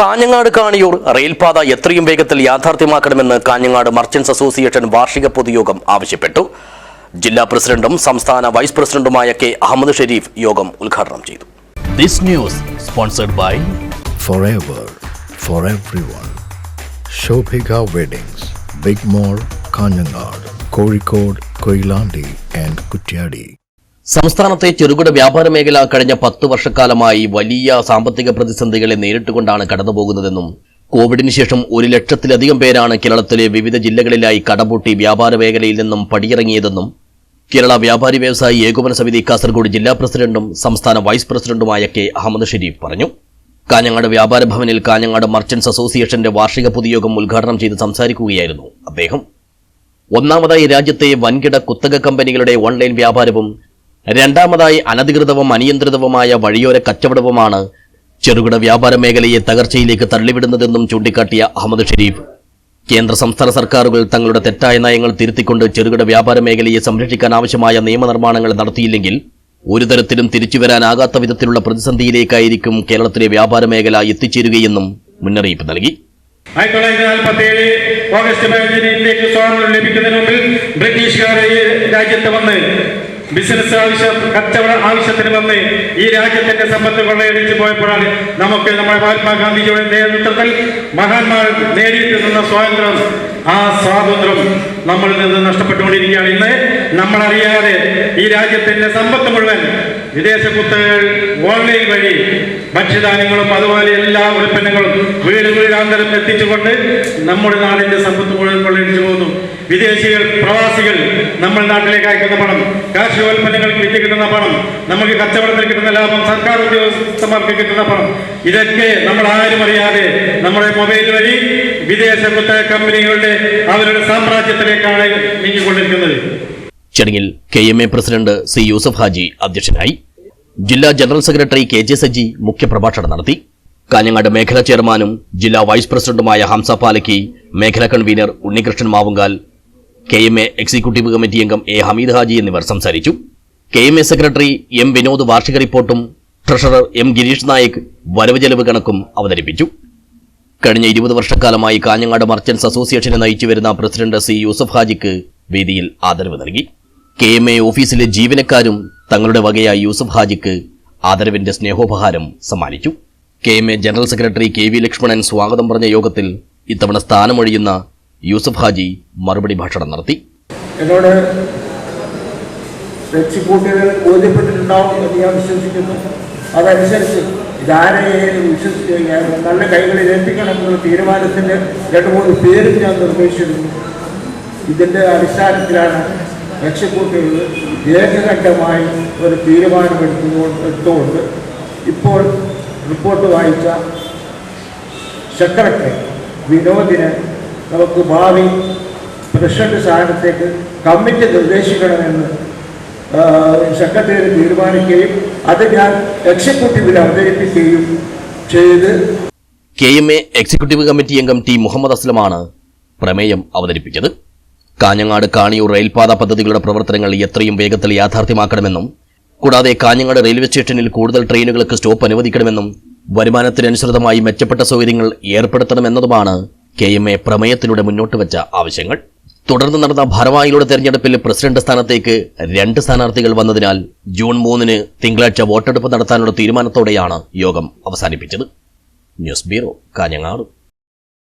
കാഞ്ഞങ്ങാട് കാണിയൂർ റെയിൽപാത എത്രയും വേഗത്തിൽ യാഥാർത്ഥ്യമാക്കണമെന്ന് Kanhangad merchants association വാർഷിക പൊതുയോഗം ആവശ്യപ്പെട്ടു ജില്ലാ പ്രസിഡന്റും സംസ്ഥാന വൈസ് പ്രസിഡന്റുമായ കെ അഹമ്മദ് ഷെരീഫ് യോഗം ഉദ്ഘാടനം ചെയ്തു this news sponsored by forever for everyone. Shobhika Weddings, Big Mall, Kanyanad, Kozhikode, Koilandi and Kutyadi. സംസ്ഥാനത്തെ ചെറുകിട വ്യാപാര മേഖല കഴിഞ്ഞ പത്ത് വർഷക്കാലമായി വലിയ സാമ്പത്തിക പ്രതിസന്ധികളെ നേരിട്ടുകൊണ്ടാണ് കടന്നുപോകുന്നതെന്നും കോവിഡിന് ശേഷം ഒരു ലക്ഷത്തിലധികം പേരാണ് കേരളത്തിലെ വിവിധ ജില്ലകളിലായി കടപൂട്ടി വ്യാപാര മേഖലയിൽ നിന്നും പടിയിറങ്ങിയതെന്നും കേരള വ്യാപാരി വ്യവസായി ഏകോപന സമിതി കാസർഗോഡ് ജില്ലാ പ്രസിഡന്റും സംസ്ഥാന വൈസ് പ്രസിഡന്റുമായ കെ അഹമ്മദ് ഷെരീഫ് പറഞ്ഞു. കാഞ്ഞങ്ങാട് വ്യാപാര ഭവനിൽ കാഞ്ഞങ്ങാട് മർച്ചന്റ്സ് അസോസിയേഷന്റെ വാർഷിക പൊതുയോഗം ഉദ്ഘാടനം ചെയ്ത് സംസാരിക്കുകയായിരുന്നു അദ്ദേഹം. ഒന്നാമതായി രാജ്യത്തെ വൻകിട കുത്തക കമ്പനികളുടെ ഓൺലൈൻ വ്യാപാരവും രണ്ടാമതായി അനധികൃതവും അനിയന്ത്രിതവുമായ വഴിയോര കച്ചവടവുമാണ് ചെറുകിട വ്യാപാര മേഖലയെ തകർച്ചയിലേക്ക് തള്ളിവിടുന്നതെന്നും ചൂണ്ടിക്കാട്ടിയ അഹമ്മദ് ഷെരീഫ്. കേന്ദ്ര സംസ്ഥാന സർക്കാരുകൾ തങ്ങളുടെ തെറ്റായ നയങ്ങൾ തിരുത്തിക്കൊണ്ട് ചെറുകിട വ്യാപാര മേഖലയെ സംരക്ഷിക്കാൻ ആവശ്യമായ നിയമനിർമ്മാണങ്ങൾ നടത്തിയില്ലെങ്കിൽ ഒരു തരത്തിലും തിരിച്ചുവരാനാകാത്ത വിധത്തിലുള്ള പ്രതിസന്ധിയിലേക്കായിരിക്കും കേരളത്തിലെ വ്യാപാര മേഖല എത്തിച്ചേരുകയെന്നും മുന്നറിയിപ്പ് നൽകി. ആയിരത്തി തൊള്ളായിരത്തി നാൽപ്പത്തി ഏഴ് ഓഗസ്റ്റ് പതിനഞ്ചിന് ഇന്ത്യയ്ക്ക് സ്വാതന്ത്ര്യം ലഭിക്കുന്നതിന് മുമ്പിൽ ബ്രിട്ടീഷുകാർ രാജ്യത്ത് വന്ന് ബിസിനസ് ആവശ്യം കച്ചവട ആവശ്യത്തിന് വന്ന് ഈ രാജ്യത്തിന്റെ സമ്പത്ത് കൊള്ളയടിച്ചു പോയപ്പോഴാണ് നമുക്ക് നമ്മുടെ മഹാത്മാഗാന്ധിജിയുടെ നേതൃത്വത്തിൽ മഹാന്മാർ നേടിയിട്ട് നിന്ന സ്വാതന്ത്ര്യം. ആ സ്വാതന്ത്ര്യം നമ്മളിൽ നിന്ന് നഷ്ടപ്പെട്ടുകൊണ്ടിരിക്കുകയാണ്. ഇന്ന് നമ്മളറിയാതെ ഈ രാജ്യത്തിന്റെ സമ്പത്ത് മുഴുവൻ വിദേശ കുത്തകൾ ഓൺലൈൻ വഴി ഭക്ഷ്യധാന്യങ്ങളും അതുപോലെ എല്ലാ ഉൽപ്പന്നങ്ങളും വീട് വീടാന്തരം എത്തിച്ചുകൊണ്ട് നമ്മുടെ നാടിന്റെ സമ്പത്ത് മുഴുവൻ കൊള്ളയടിച്ചു പോകുന്നു. വിദേശികൾ പ്രവാസികൾ നമ്മൾ നാട്ടിലേക്ക് അയക്കുന്ന പണം കാർഷികോൽപ്പന്നങ്ങൾക്ക് വിറ്റ് കിട്ടുന്ന പണം നമുക്ക് കച്ചവടത്തിൽ കിട്ടുന്ന ലാഭം സർക്കാർ ഉദ്യോഗസ്ഥന്മാർക്ക് കിട്ടുന്ന പണം ഇതൊക്കെ നമ്മൾ ആരും അറിയാതെ നമ്മുടെ മൊബൈൽ വഴി വിദേശ കുത്തക കമ്പനികളുടെ അവരുടെ സാമ്രാജ്യത്തിലേക്കാണ് നീങ്ങിക്കൊണ്ടിരിക്കുന്നത് ചടങ്ങിൽ K M A president C Yusuf Haji അധ്യക്ഷനായി ജില്ലാ general secretary K J Saji മുഖ്യപ്രഭാഷണം നടത്തി. കാഞ്ഞങ്ങാട് മേഖലാ ചെയർമാനും ജില്ലാ വൈസ് പ്രസിഡന്റുമായ ഹംസ പാലക്കി മേഖലാ convener Unnikrishnan Mavungal K M A executive committee അംഗം എ ഹമീദ് ഹാജി എന്നിവർ സംസാരിച്ചു. K M A secretary M Vinod വാർഷിക റിപ്പോർട്ടും ട്രഷറർ എം ഗിരീഷ് നായിക് വരവ് ചെലവ് കണക്കും അവതരിപ്പിച്ചു. കഴിഞ്ഞ ഇരുപത് വർഷക്കാലമായി കാഞ്ഞങ്ങാട് മർച്ചന്റ്സ് അസോസിയേഷനെ നയിച്ചു വരുന്ന പ്രസിഡന്റ് സി യൂസഫ് ഹാജിക്ക് വേദിയിൽ ആദരവ് നൽകി. കെ എം എ ഓഫീസിലെ ജീവനക്കാരും തങ്ങളുടെ വകയായ യൂസഫ് ഹാജിക്ക് ആദരവിന്റെ സ്നേഹോപഹാരം സമ്മാനിച്ചു. K M A general secretary K V Lakshmanan സ്വാഗതം പറഞ്ഞ യോഗത്തിൽ ഇത്തവണ സ്ഥാനമൊഴിയുന്ന യൂസഫ് ഹാജി മറുപടി ഭാഷണം നടത്തി. എന്നോട് എക്സിക്യൂട്ടീവുകൾ ബോധ്യപ്പെട്ടിട്ടുണ്ടാവും എന്ന് ഞാൻ വിശ്വസിക്കുന്നു. അതനുസരിച്ച് ഇതാരെയും വിശ്വസിച്ച് ഞാൻ നല്ല കൈകളിൽ ഏൽപ്പിക്കണം എന്നുള്ള തീരുമാനത്തിന്റെ രണ്ട് മൂന്ന് പേരും ഞാൻ നിർദ്ദേശിച്ചിരുന്നു ഇതിന്റെ അടിസ്ഥാനത്തിലാണ് എക്സിക്യൂട്ടീവ് ഏകകണ്ഠമായി ഒരു തീരുമാനമെടുത്തുകൊണ്ട് എടുത്തുകൊണ്ട് ഇപ്പോൾ റിപ്പോർട്ട് വായിച്ച സെക്രട്ടറി വിനോദിന് നമുക്ക് ഭാവി പ്രസിഡന്റ് സ്ഥാനത്തേക്ക് കമ്മിറ്റി നിർദ്ദേശിക്കണമെന്ന് സെക്രട്ടറി തീരുമാനിക്കുകയും അത് ഞാൻ എക്സിക്യൂട്ടീവിൽ അവതരിപ്പിക്കുകയും ചെയ്ത് K M A executive committee അംഗം ടി മുഹമ്മദ് അസ്ലമാണ് പ്രമേയം അവതരിപ്പിച്ചത്. കാഞ്ഞങ്ങാട് കാണിയൂർ റെയിൽപാത പദ്ധതികളുടെ പ്രവർത്തനങ്ങൾ എത്രയും വേഗത്തിൽ യാഥാർത്ഥ്യമാക്കണമെന്നും കൂടാതെ കാഞ്ഞങ്ങാട് റെയിൽവേ സ്റ്റേഷനിൽ കൂടുതൽ ട്രെയിനുകൾക്ക് സ്റ്റോപ്പ് അനുവദിക്കണമെന്നും വരുമാനത്തിനനുസൃതമായി മെച്ചപ്പെട്ട സൗകര്യങ്ങൾ ഏർപ്പെടുത്തണമെന്നതുമാണ് കെ എം എ പ്രമേയത്തിലൂടെ മുന്നോട്ട് വച്ച ആവശ്യങ്ങൾ. തുടർന്ന് നടന്ന ഭാരവാഹികളുടെ തെരഞ്ഞെടുപ്പിൽ പ്രസിഡന്റ് സ്ഥാനത്തേക്ക് രണ്ട് സ്ഥാനാർത്ഥികൾ വന്നതിനാൽ ജൂൺ മൂന്നിന് തിങ്കളാഴ്ച വോട്ടെടുപ്പ് നടത്താനുള്ള തീരുമാനത്തോടെയാണ് യോഗം അവസാനിപ്പിച്ചത്. News bureau Kanhangad.